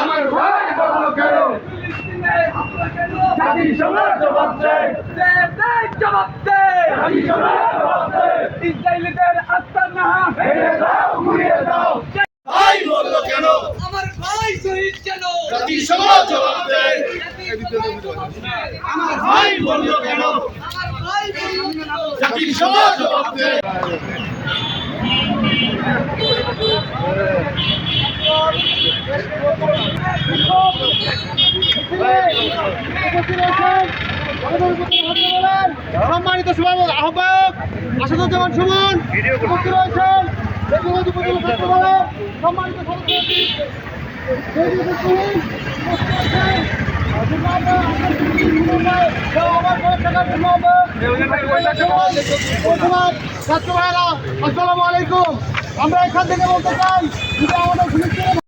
আমার ভাই বলল কেন জাতি সমাজ জবাব দেয়। জবাব দে জাতি সমাজ ইসরায়েলিদের আস্তানা ভেঙে দাও ঘুরিয়ে দাও ভাই বলল কেন আমার ভাই শহীদ কেন জাতি সমাজ জবাব দেয় আমার ভাই বলল কেন আমার ভাই বলল কেন জাতি সমাজ জবাব দেয় সম্মানিত সভাপতি আহ্বায়ক আসাদুজ্জামান সুমন উপস্থিত আসসালামু আলাইকুম আমরা এখান থেকে বলতে চাই আমাদের